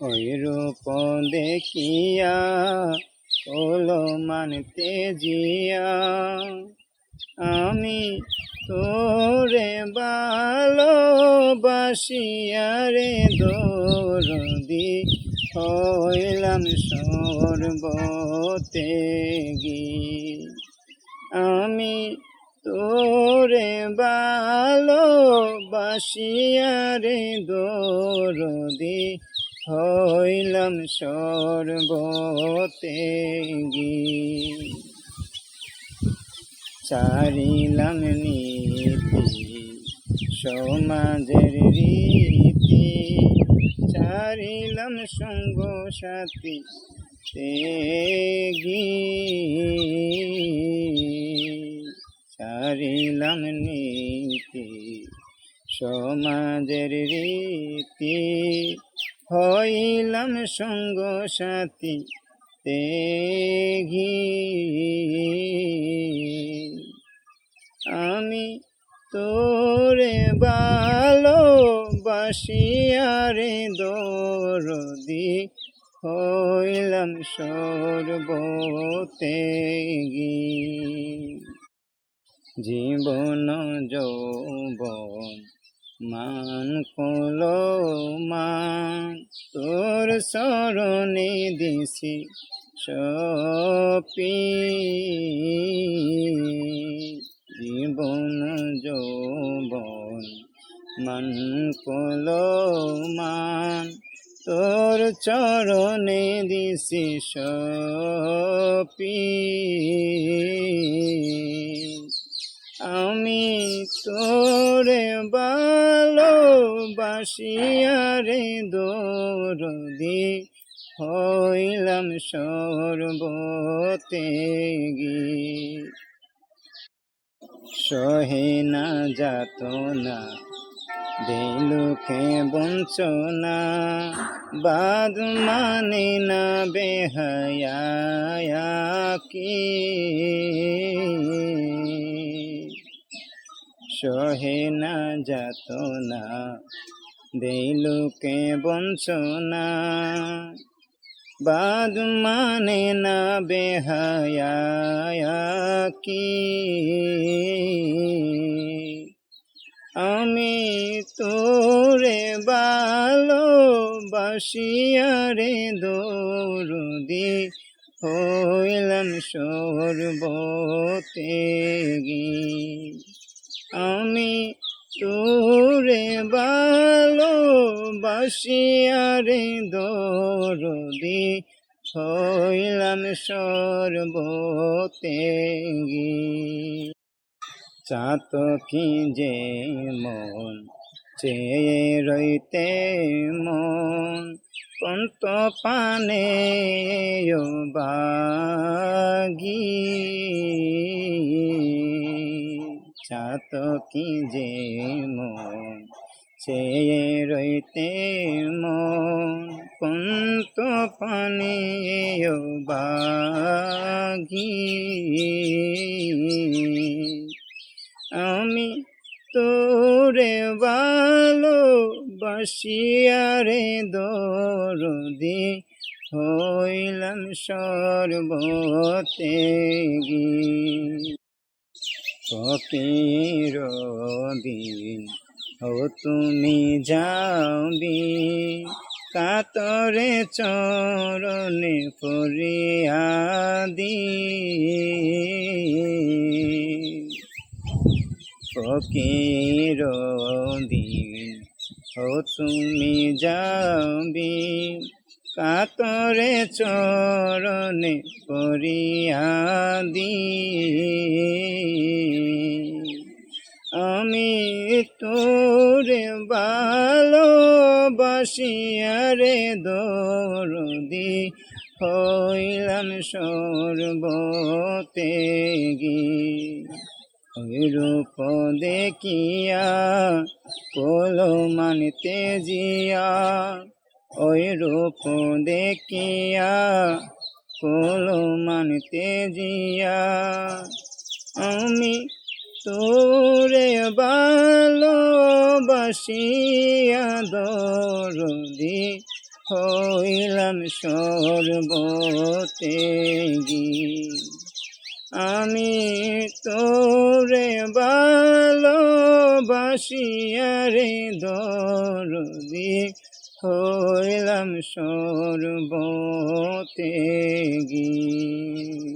ওই রূপ দেখিয়া হলো মানতে জিয়া। আমি তোরে ভালোবাসিয়া রে দরদি, হইলাম সর্বতে গি। আমি তোরে ভালোবাসিয়া রে দরদি হইলাম সর্বতে গি। চারিলাম নীতি, সমাজের রীতি। চারিলাম সঙ্গ সাথী তেগি চারিলাম নীতি, সমাজের রীতি। হইলাম সঙ্গ সাথী তেঘি। আমি তোরে ভালোবাসিয়ারে দরদি হইলাম সর্বতে জীবন যৌবন মান কল মান, তোর স্মরণে দিছি সপি। জীবন যৌবন, মান কল মান, তোর চরণে দিছি সপি। আমি তোরে ভালোবাসিয়ারে দরদি হইলাম সর্বতে সহে না যাত না দিলুকে বঞ্চনা, বাদ মানে না বেহায়া কি? সহে না যাত না দিলুকে বঞ্চনা বাদ মানে না বেহায়া কি? আমি তোরে ভালোবাসিয়ারে দরদি, হইলাম সর্বতে গি আমি তোরে ভালোবাসিয়ারে দরদি হইলাম সর্বতে গি চাতকি যে মন চেয়ে রইতে মন কন্ত পানে বাগি চাতকি যে মন? চেয়ে রইতে মন কন্ত পানে বাগি আমি তোরে ভালোবাসিয়ারে দরদি হইলাম সর্বতে গি কপির দিন ও তুমি যাবি কাতরে চরণে ফরিয়াদি। ফকির দিন ও তুমি যাবি কাতরে চরণে পরিয়াদি আমি তোরে ভালোবাসিয়ারে দরদি, হইলাম সর্বতে গি রূপ দেখিয়া কোলো মানতে জিয়া ওই রূপ দেখিয়া কোলো মানতে জিয়া। আমি তোরে ভালোবাসিয়া দরদি হইলাম সর্বতে আমি তোরে ভালোবাসিয়ারে দরদি হইলাম সর্বতে গিয়ে